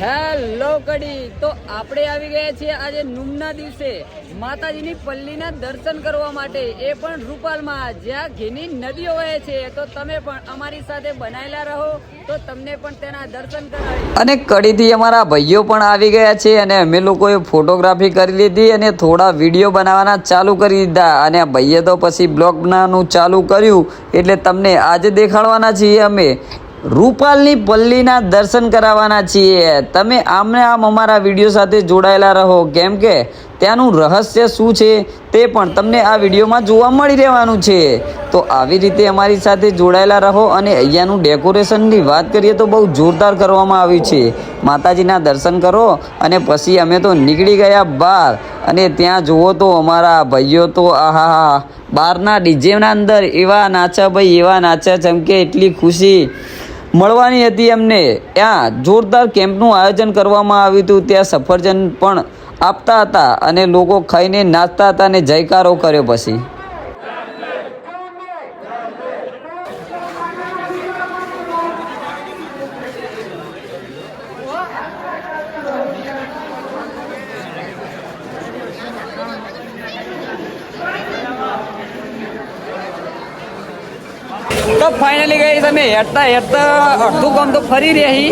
Hello કડી, તો આપણે આવી ગયા છીએ આજે નુમના દિવસે. માતાજીની પલ્લીના દર્શન કરવા માટે. એ પણ રૂપાલમાં, જ્યાં ઘીની નદીઓ વહે છે. તો તમે પણ અમારી સાથે બનાયેલા રહો. તો તમને પણ તેના દર્શન કરાવી અને કડીથી અમારા ભાઈઓ પણ આવી ગયા છે અને અમે લોકોએ ફોટોગ્રાફી કરી લીધી અને થોડા વીડિયો બનાવવાના ચાલુ કરી દીધા. અને ભાઈએ તો પછી બ્લોગ બનાવવાનું ચાલુ કર્યું. એટલે તમને આજે દેખાડવાના છીએ અમે. રૂપાલની પલ્લીના દર્શન કરાવવાના છીએ. તમે આમને આમ અમારા વીડિયો સાથે જોડાયેલા રહો. કેમ કે ત્યાંનું રહસ્ય શું છે તે પણ તમને આ વિડીયોમાં જોવા મળી રહેવાનું છે. તો આવી રીતે અમારી સાથે જોડાયેલા રહો અને અહીંયાનું ડેકોરેશનની વાત કરીએ તો બહુ જોરદાર કરવામાં આવ્યું છે. માતાજીના દર્શન કરો અને પછી અમે તો નીકળી ગયા બહાર. અને ત્યાં જુઓ તો અમારા ભાઈઓ તો આહા બહારના ડીજેના અંદર એવા નાચા ભાઈ, એવા નાચા. ચમકે એટલી ખુશી. મળવાની હતી એમને. ત્યાં જોરદાર કેમ્પનું આયોજન કરવામાં આવ્યું હતું. ત્યાં સફરજન પણ આપતા હતા અને લોકો ખાઈને નાચતા હતા અને જયકારો કર્યો પછી. તો ફાઇનલી ગઈ તમે હેઠતા હેઠતા અડધું કામ તો ફરી રહી.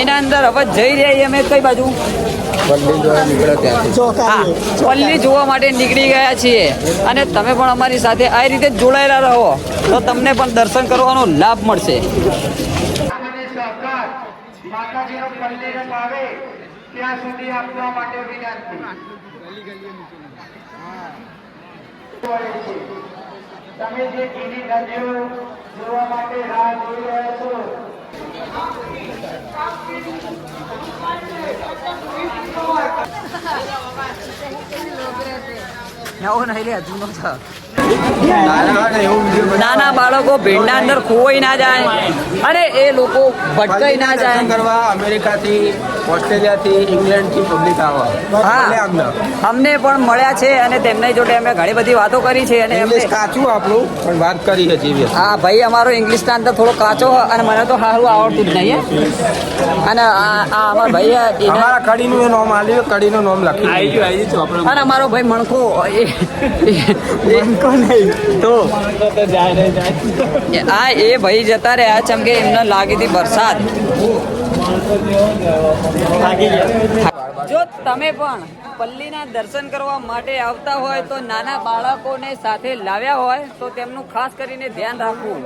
એના અંદર હવે જઈ રહી અમે કઈ બાજુ? પલ્લી જોવા હા પલ્લી જોવા માટે નીકળી ગયા છીએ. અને તમે પણ અમારી સાથે આ રીતે જોડાયેલા રહો તો તમને પણ દર્શન કરવાનો લાભ મળશે. ત્યાં સુધી આપવા માટે વિનંતી. તમે જે ઘીની નદીઓ જોવા માટે રાહ જોઈ રહ્યા છો. નાના બાળકો ભીડના અંદર ખોવાઈ ના જાય અને એ લોકો ભટકાઈ ના જાય. કરવા અમેરિકાથી ઓસ્ટ્રેલિયાથી ઇંગ્લેન્ડથી પબ્લિક આવવા હા. અમને. પણ મળ્યા છે અને તેમની જોડે અમે ઘણી બધી વાતો કરી છે અને એમને કાચું આપણું પણ વાત કરી હતી હા ભાઈ અમારો ઇંગ્લિશના અંદર થોડો કાચો અને મને તો સારું આવડતું જ નહીં અને આ અમારા ભાઈ એને- અમારા કડીનું એ નામ આલ્યું કડીનું નામ લખ્યું અને અમારો ભાઈ મણકો એ મણકો નહીં તો. આ એ ભાઈ જતા રહ્યા છે કે એમને લાગી હતી વરસાદ. જો તમે પણ પલ્લીના દર્શન કરવા માટે આવતા હોય તો નાના બાળકોને સાથે લાવ્યા હોય તો તેમનું ખાસ કરીને ધ્યાન રાખવું.